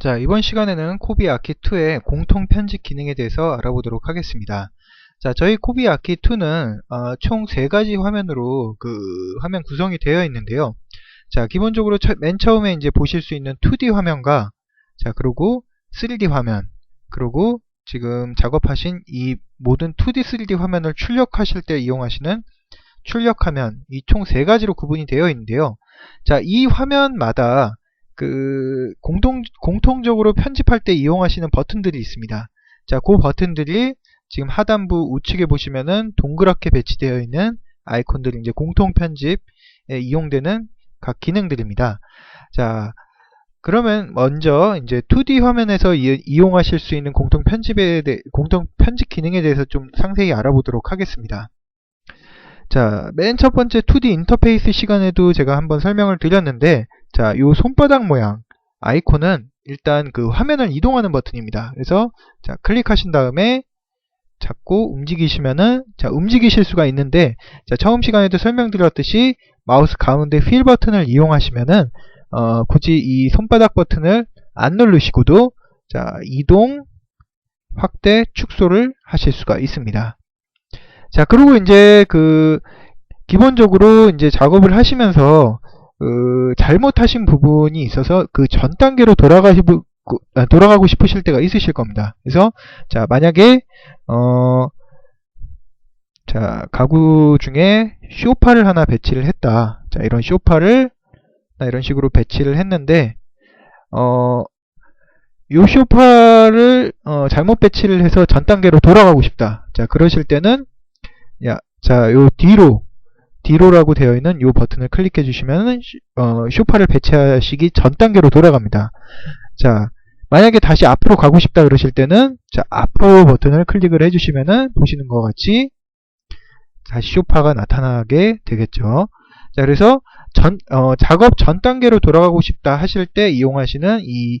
자, 이번 시간에는 코비 아키2의 공통 편집 기능에 대해서 알아보도록 하겠습니다. 자, 저희 코비 아키2는 어, 총 3가지 화면으로 그 화면 구성이 되어 있는데요. 자, 기본적으로 처, 맨 처음에 이제 보실 수 있는 2D 화면과 자, 그리고 3D 화면, 그리고 지금 작업하신 이 모든 2D, 3D 화면을 출력하실 때 이용하시는 출력 화면, 이 총 3가지로 구분이 되어 있는데요. 자, 이 화면마다 그 공동 공통적으로 편집할 때 이용하시는 버튼들이 있습니다. 자, 그 버튼들이 지금 하단부 우측에 보시면은 동그랗게 배치되어 있는 아이콘들이 이제 공통 편집에 이용되는 각 기능들입니다. 자, 그러면 먼저 이제 2D 화면에서 이, 용하실수 있는 공통 편집에 대, 공통 편집 기능에 대해서 좀 상세히 알아보도록 하겠습니다. 자, 맨 첫 번째 2D 인터페이스 시간에도 제가 한번 설명을 드렸는데 자, 요 손바닥 모양 아이콘은 일단 그 화면을 이동하는 버튼입니다. 그래서 자, 클릭하신 다음에 잡고 움직이시면은 자, 움직이실 수가 있는데 자, 처음 시간에도 설명드렸듯이 마우스 가운데 휠 버튼을 이용하시면은 어, 굳이 이 손바닥 버튼을 안 누르시고도 자, 이동, 확대, 축소를 하실 수가 있습니다. 자, 그리고 이제 그 기본적으로 이제 작업을 하시면서 그 잘못하신 부분이 있어서 그 전 단계로 돌아가시고 아, 돌아가고 싶으실 때가 있으실 겁니다. 그래서 자 만약에 어, 자 가구 중에 쇼파를 하나 배치를 했다. 자 이런 쇼파를 이런 식으로 배치를 했는데 어, 요 쇼파를 어, 잘못 배치를 해서 전 단계로 돌아가고 싶다. 자 그러실 때는 야, 자, 요 뒤로 D로라고 되어 있는 이 버튼을 클릭해 주시면 어, 쇼파를 배치하시기 전 단계로 돌아갑니다. 자, 만약에 다시 앞으로 가고 싶다 그러실 때는 자, 앞으로 버튼을 클릭을 해 주시면은 보시는 것 같이 다시 쇼파가 나타나게 되겠죠. 자, 그래서 전, 어, 작업 전 단계로 돌아가고 싶다 하실 때 이용하시는 이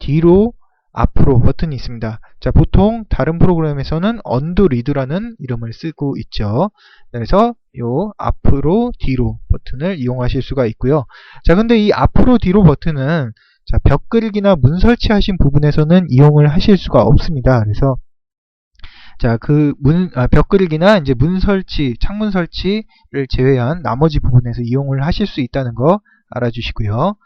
뒤로 앞으로 버튼이 있습니다. 자, 보통 다른 프로그램에서는 언더 리드라는 이름을 쓰고 있죠. 그래서 요 앞으로 뒤로 버튼을 이용하실 수가 있고요. 자, 근데 이 앞으로 뒤로 버튼은 자, 벽 그리기나 문 설치하신 부분에서는 이용을 하실 수가 없습니다. 그래서 자, 그 문, 아, 벽 그리기나 이제 문 설치, 창문 설치를 제외한 나머지 부분에서 이용을 하실 수 있다는 거 알아주시고요.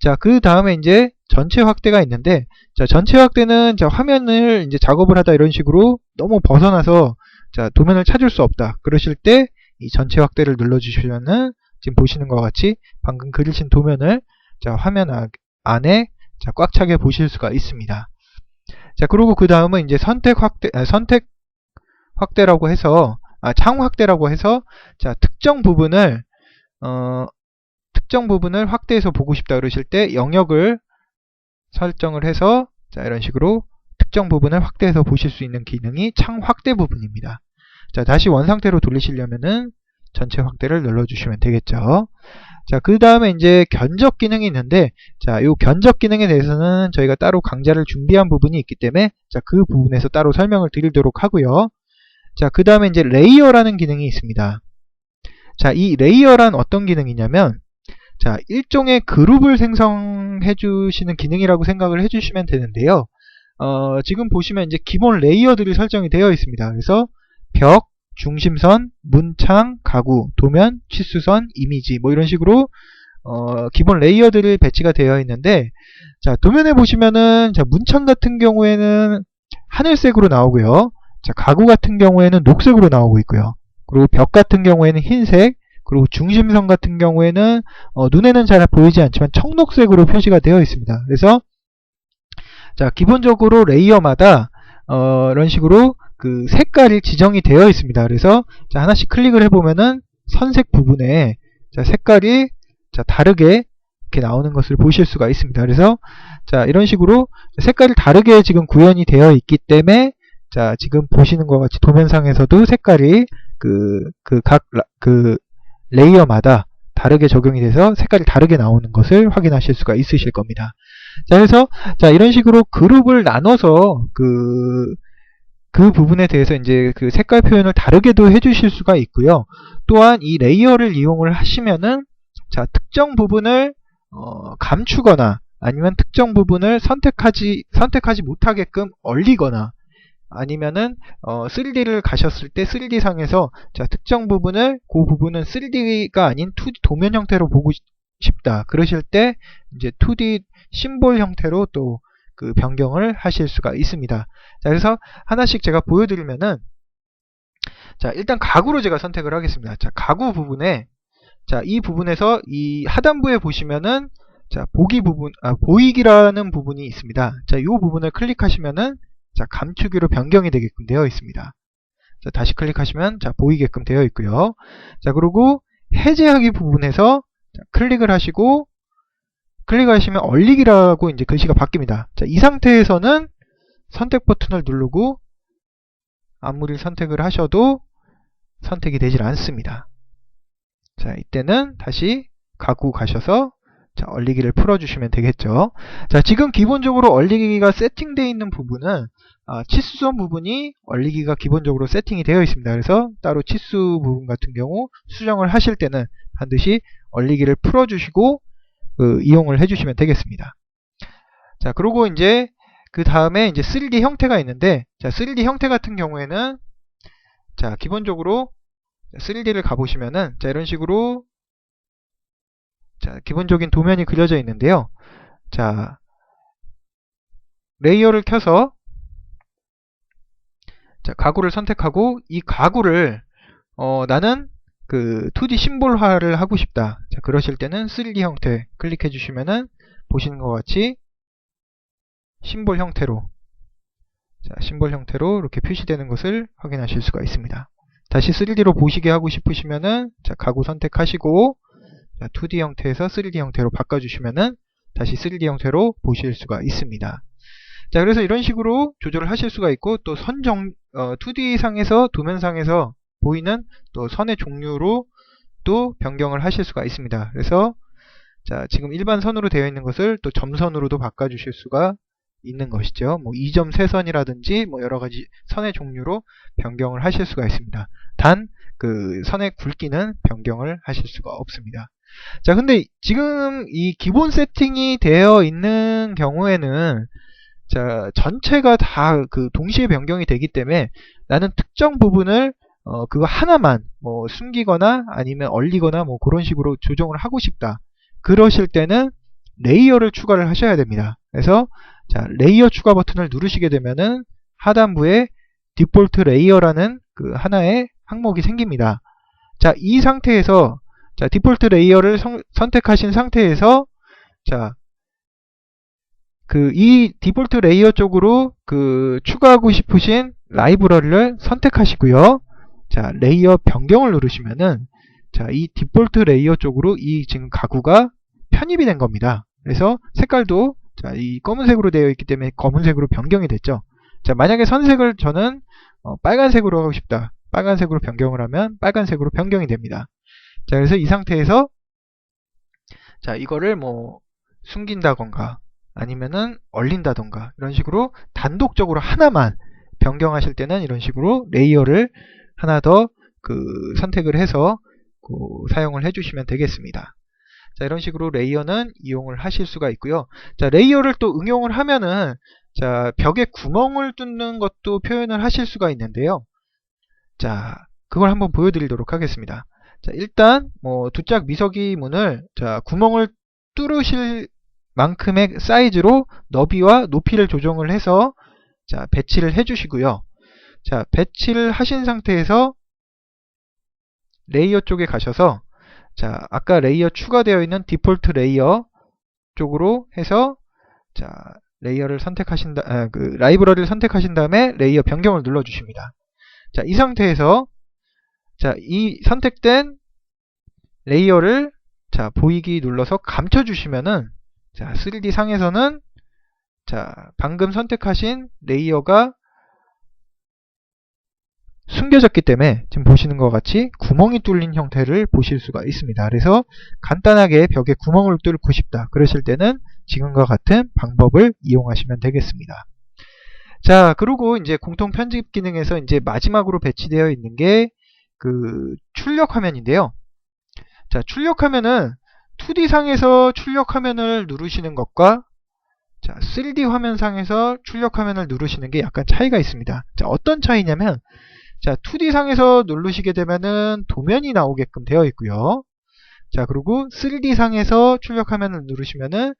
자, 그 다음에 이제 전체 확대가 있는데, 자, 전체 확대는 자, 화면을 이제 작업을 하다 이런 식으로 너무 벗어나서 자, 도면을 찾을 수 없다. 그러실 때 이 전체 확대를 눌러 주시면은 지금 보시는 것 같이 방금 그리신 도면을 자, 화면 아, 안에 자, 꽉 차게 보실 수가 있습니다. 자, 그리고 그 다음은 이제 선택 확대, 아, 선택 확대라고 해서, 아, 창 확대라고 해서, 자, 특정 부분을, 어, 특정 부분을 확대해서 보고 싶다 그러실 때 영역을 설정을 해서 자 이런 식으로 특정 부분을 확대해서 보실 수 있는 기능이 창 확대 부분입니다. 자 다시 원상태로 돌리시려면은 전체 확대를 눌러주시면 되겠죠. 자, 그 다음에 이제 견적 기능이 있는데, 자, 요 견적 기능에 대해서는 저희가 따로 강좌를 준비한 부분이 있기 때문에, 자, 그 부분에서 따로 설명을 드리도록 하고요. 자, 그 다음에 이제 레이어라는 기능이 있습니다. 자, 이 레이어란 어떤 기능이냐면, 자, 일종의 그룹을 생성해 주시는 기능이라고 생각을 해 주시면 되는데요. 어, 지금 보시면 이제 기본 레이어들이 설정이 되어 있습니다. 그래서 벽, 중심선, 문창, 가구, 도면, 치수선, 이미지 뭐 이런 식으로 어, 기본 레이어들이 배치가 되어 있는데 자, 도면에 보시면은 자, 문창 같은 경우에는 하늘색으로 나오고요. 자, 가구 같은 경우에는 녹색으로 나오고 있고요. 그리고 벽 같은 경우에는 흰색, 그리고 중심선 같은 경우에는 어, 눈에는 잘 보이지 않지만 청록색으로 표시가 되어 있습니다. 그래서 자 기본적으로 레이어마다 어, 이런 식으로 그 색깔이 지정이 되어 있습니다. 그래서 자 하나씩 클릭을 해보면은 선색 부분에 자 색깔이 자 다르게 이렇게 나오는 것을 보실 수가 있습니다. 그래서 자 이런 식으로 색깔이 다르게 지금 구현이 되어 있기 때문에 자 지금 보시는 것 같이 도면상에서도 색깔이 그 그 각그 그 레이어마다 다르게 적용이 돼서 색깔이 다르게 나오는 것을 확인하실 수가 있으실 겁니다. 자, 그래서 자 이런 식으로 그룹을 나눠서 그, 그 부분에 대해서 이제 그 색깔 표현을 다르게도 해주실 수가 있고요. 또한 이 레이어를 이용을 하시면은 자 특정 부분을 어, 감추거나 아니면 특정 부분을 선택하지 선택하지 못하게끔 얼리거나 아니면은 어, 3D를 가셨을 때 3D 상에서 자, 특정 부분을 그 부분은 3D가 아닌 2D 도면 형태로 보고 싶다. 그러실 때 이제 2D 심볼 형태로 또 그 변경을 하실 수가 있습니다. 자, 그래서 하나씩 제가 보여드리면은 자, 일단 가구로 제가 선택을 하겠습니다. 자, 가구 부분에 자, 이 부분에서 이 하단부에 보시면은 자, 보기 부분, 아, 보이기라는 부분이 있습니다. 자, 이 부분을 클릭하시면은 자, 감추기로 변경이 되게끔 되어 있습니다. 자, 다시 클릭하시면 자, 보이게끔 되어 있고요. 자, 그리고 해제하기 부분에서 자, 클릭을 하시고 클릭하시면 얼리기라고 이제 글씨가 바뀝니다. 자, 이 상태에서는 선택 버튼을 누르고 아무리 선택을 하셔도 선택이 되질 않습니다. 자, 이때는 다시 가구 가셔서 자, 얼리기를 풀어주시면 되겠죠. 자, 지금 기본적으로 얼리기가 세팅되어 있는 부분은 아, 치수선 부분이 얼리기가 기본적으로 세팅이 되어 있습니다. 그래서 따로 치수 부분 같은 경우 수정을 하실 때는 반드시 얼리기를 풀어주시고 그, 이용을 해주시면 되겠습니다. 자, 그리고 이제 그 다음에 이제 3D 형태가 있는데 자, 3D 형태 같은 경우에는 자, 기본적으로 3D를 가보시면은 자, 이런 식으로 자, 기본적인 도면이 그려져 있는데요. 자, 레이어를 켜서 자, 가구를 선택하고 이 가구를 어, 나는 그 2D 심볼화를 하고 싶다. 자, 그러실 때는 3D 형태 클릭해 주시면은 보시는 것 같이 심볼 형태로 자, 심볼 형태로 이렇게 표시되는 것을 확인하실 수가 있습니다. 다시 3D로 보시게 하고 싶으시면은 자, 가구 선택하시고 자, 2D 형태에서 3D 형태로 바꿔주시면은 다시 3D 형태로 보실 수가 있습니다. 자, 그래서 이런 식으로 조절을 하실 수가 있고 또 선정 어, 2D 상에서 도면상에서 보이는 또 선의 종류로 또 변경을 하실 수가 있습니다. 그래서 자, 지금 일반 선으로 되어 있는 것을 또 점선으로도 바꿔 주실 수가 있는 것이죠. 뭐 2점 세선이라든지 뭐 여러 가지 선의 종류로 변경을 하실 수가 있습니다. 단 그 선의 굵기는 변경을 하실 수가 없습니다. 자, 근데 지금 이 기본 세팅이 되어 있는 경우에는 자, 전체가 다 그 동시에 변경이 되기 때문에 나는 특정 부분을 어, 그거 하나만 뭐 숨기거나 아니면 얼리거나 뭐 그런 식으로 조정을 하고 싶다. 그러실 때는 레이어를 추가를 하셔야 됩니다. 그래서 자, 레이어 추가 버튼을 누르시게 되면은 하단부에 디폴트 레이어라는 그 하나의 항목이 생깁니다. 자, 이 상태에서 자, 디폴트 레이어를 성, 선택하신 상태에서 자, 그 이 디폴트 레이어 쪽으로 그 추가하고 싶으신 라이브러리를 선택하시고요. 자, 레이어 변경을 누르시면은 자, 이 디폴트 레이어 쪽으로 이 지금 가구가 편입이 된 겁니다. 그래서 색깔도 자, 이 검은색으로 되어 있기 때문에 검은색으로 변경이 됐죠. 자, 만약에 선색을 저는 어, 빨간색으로 하고 싶다. 빨간색으로 변경을 하면 빨간색으로 변경이 됩니다. 자, 그래서 이 상태에서 자, 이거를 뭐 숨긴다던가 아니면은 얼린다던가 이런 식으로 단독적으로 하나만 변경하실 때는 이런 식으로 레이어를 하나 더 그 선택을 해서 그 사용을 해주시면 되겠습니다. 자, 이런 식으로 레이어는 이용을 하실 수가 있고요. 자, 레이어를 또 응용을 하면은 자, 벽에 구멍을 뚫는 것도 표현을 하실 수가 있는데요. 자, 그걸 한번 보여드리도록 하겠습니다. 자, 일단 뭐 두짝 미서기 문을 자, 구멍을 뚫으실 만큼의 사이즈로 너비와 높이를 조정을 해서 자, 배치를 해 주시고요. 자, 배치를 하신 상태에서 레이어 쪽에 가셔서 자, 아까 레이어 추가되어 있는 디폴트 레이어 쪽으로 해서 자, 레이어를 선택하신 다, 아, 그 라이브러리를 선택하신 다음에 레이어 변경을 눌러 주십니다. 자, 이 상태에서 자, 이 선택된 레이어를 자, 보이기 눌러서 감춰 주시면은 자, 3D 상에서는 자, 방금 선택하신 레이어가 숨겨졌기 때문에 지금 보시는 것 같이 구멍이 뚫린 형태를 보실 수가 있습니다. 그래서 간단하게 벽에 구멍을 뚫고 싶다. 그러실 때는 지금과 같은 방법을 이용하시면 되겠습니다. 자, 그리고 이제 공통 편집 기능에서 이제 마지막으로 배치되어 있는 게 그 출력 화면인데요. 자, 출력 화면은 2D 상에서 출력 화면을 누르시는 것과 자, 3D 화면상에서 출력 화면을 누르시는 게 약간 차이가 있습니다. 자, 어떤 차이냐면, 자, 2D 상에서 누르시게 되면은 도면이 나오게끔 되어 있고요. 자, 그리고 3D 상에서 출력 화면을 누르시면은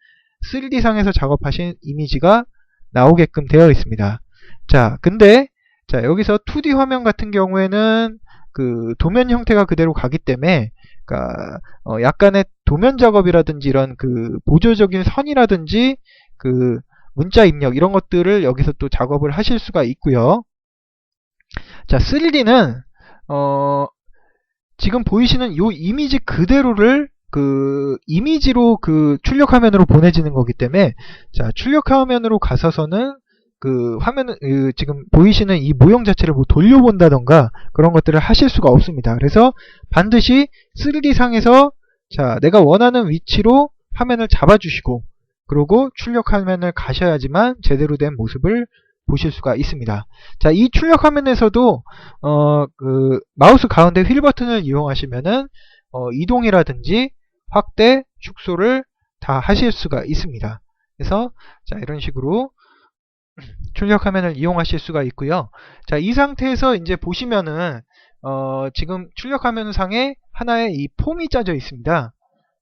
3D 상에서 작업하신 이미지가 나오게끔 되어 있습니다. 자, 근데, 자, 여기서 2D 화면 같은 경우에는 그 도면 형태가 그대로 가기 때문에, 그니까, 어, 약간의 도면 작업이라든지 이런 그 보조적인 선이라든지 그 문자 입력 이런 것들을 여기서 또 작업을 하실 수가 있고요. 자, 3D는 어, 지금 보이시는 이 이미지 그대로를 그 이미지로 그 출력 화면으로 보내지는 거기 때문에 자, 출력 화면으로 가서서는 그 화면은 그 지금 보이시는 이 모형 자체를 뭐 돌려본다던가 그런 것들을 하실 수가 없습니다. 그래서 반드시 3D 상에서 자, 내가 원하는 위치로 화면을 잡아주시고 그리고 출력 화면을 가셔야지만 제대로 된 모습을 보실 수가 있습니다. 자, 이 출력 화면에서도 어, 그 마우스 가운데 휠 버튼을 이용하시면은 어, 이동이라든지 확대, 축소를 다 하실 수가 있습니다. 그래서 자, 이런 식으로 출력 화면을 이용하실 수가 있고요. 자, 이 상태에서 이제 보시면은 어, 지금 출력 화면 상에 하나의 이 폼이 짜져 있습니다.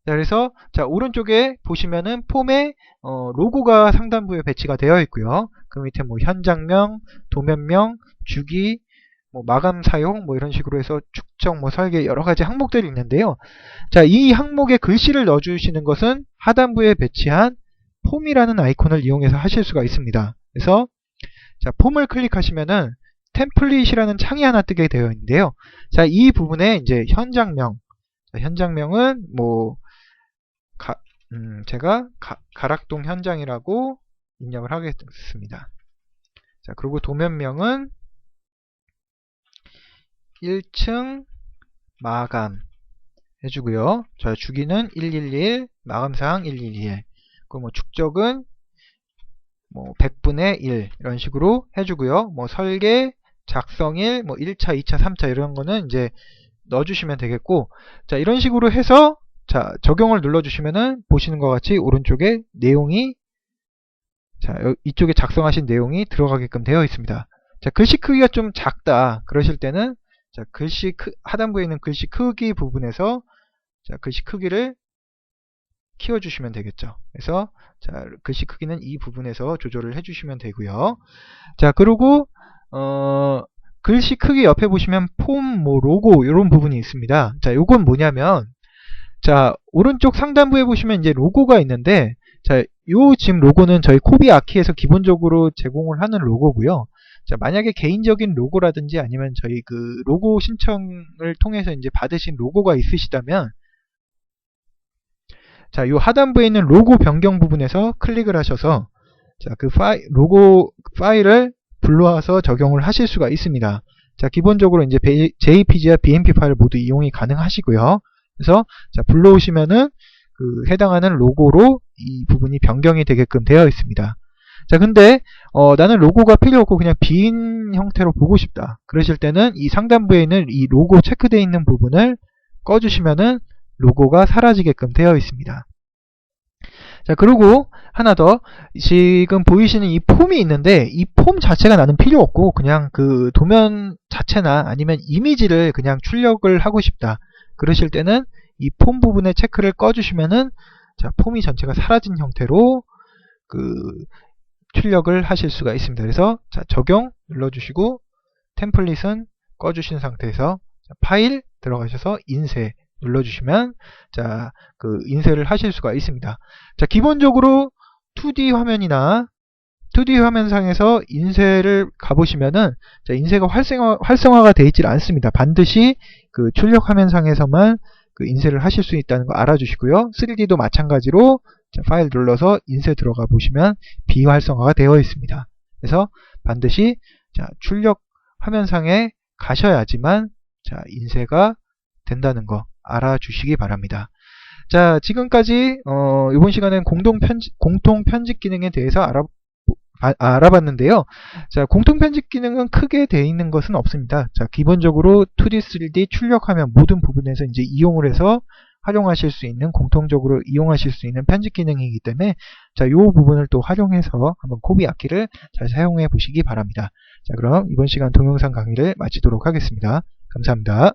자, 그래서 자 오른쪽에 보시면은 폼에 어, 로고가 상단부에 배치가 되어 있고요. 그 밑에 뭐 현장명, 도면명, 주기, 뭐 마감 사용 뭐 이런 식으로 해서 축적, 뭐 설계 여러 가지 항목들이 있는데요. 자, 이 항목에 글씨를 넣어 주시는 것은 하단부에 배치한 폼이라는 아이콘을 이용해서 하실 수가 있습니다. 그래서 자, 폼을 클릭하시면은 템플릿이라는 창이 하나 뜨게 되어 있는데요. 자, 이 부분에 이제 현장명, 자, 현장명은 뭐 가, 음, 제가 가, 가락동 현장이라고 입력을 하겠습니다. 자, 그리고 도면명은 1층 마감 해주고요. 자, 주기는 111, 마감사항 111. 그리고 뭐 축적은 뭐 100분의 1 이런 식으로 해주고요. 뭐 설계, 작성일, 뭐 1차, 2차, 3차 이런 거는 이제 넣어주시면 되겠고 자 이런 식으로 해서 자 적용을 눌러주시면은 보시는 것 같이 오른쪽에 내용이 자 이쪽에 작성하신 내용이 들어가게끔 되어 있습니다. 자 글씨 크기가 좀 작다 그러실 때는 자 글씨 크, 하단부에 있는 글씨 크기 부분에서 자 글씨 크기를 키워주시면 되겠죠. 그래서 자 글씨 크기는 이 부분에서 조절을 해주시면 되고요. 자 그리고 어, 글씨 크기 옆에 보시면 폼, 뭐 로고 이런 부분이 있습니다. 자 요건 뭐냐면 자 오른쪽 상단부에 보시면 이제 로고가 있는데 자 요 지금 로고는 저희 코비 아키에서 기본적으로 제공을 하는 로고고요. 자, 만약에 개인적인 로고라든지 아니면 저희 그 로고 신청을 통해서 이제 받으신 로고가 있으시다면 자, 요 하단부에 있는 로고 변경 부분에서 클릭을 하셔서 자, 그 파일, 로고 파일을 불러와서 적용을 하실 수가 있습니다. 자, 기본적으로 이제 JPG와 BMP 파일 모두 이용이 가능하시고요. 그래서 자, 불러오시면은 그 해당하는 로고로 이 부분이 변경이 되게끔 되어 있습니다. 자, 근데 어, 나는 로고가 필요 없고 그냥 빈 형태로 보고 싶다. 그러실 때는 이 상단부에 있는 이 로고 체크되어 있는 부분을 꺼주시면은 로고가 사라지게끔 되어 있습니다. 자, 그리고 하나 더 지금 보이시는 이 폼이 있는데 이 폼 자체가 나는 필요 없고 그냥 그 도면 자체나 아니면 이미지를 그냥 출력을 하고 싶다. 그러실 때는 이 폼 부분의 체크를 꺼주시면은 자, 폼이 전체가 사라진 형태로 그 출력을 하실 수가 있습니다. 그래서 자, 적용 눌러주시고 템플릿은 꺼주신 상태에서 자, 파일 들어가셔서 인쇄 눌러주시면 자, 그 인쇄를 하실 수가 있습니다. 자, 기본적으로 2D 화면이나 2D 화면상에서 인쇄를 가보시면은 자, 인쇄가 활성화, 활성화가 되어 있질 않습니다. 반드시 그 출력 화면상에서만 그 인쇄를 하실 수 있다는 거 알아주시고요. 3D도 마찬가지로 자, 파일 눌러서 인쇄 들어가 보시면 비활성화가 되어 있습니다. 그래서 반드시 자, 출력 화면상에 가셔야지만 자, 인쇄가 된다는 거 알아주시기 바랍니다. 자, 지금까지 어, 이번 시간엔 공동 편집, 공통 편집 기능에 대해서 알아, 아, 알아봤는데요. 자, 공통 편집 기능은 크게 되어 있는 것은 없습니다. 자, 기본적으로 2D, 3D 출력하면 모든 부분에서 이제 이용을 해서 활용하실 수 있는 공통적으로 이용하실 수 있는 편집 기능이기 때문에 자, 이 부분을 또 활용해서 한번 코비 악기를 잘 사용해 보시기 바랍니다. 자, 그럼 이번 시간 동영상 강의를 마치도록 하겠습니다. 감사합니다.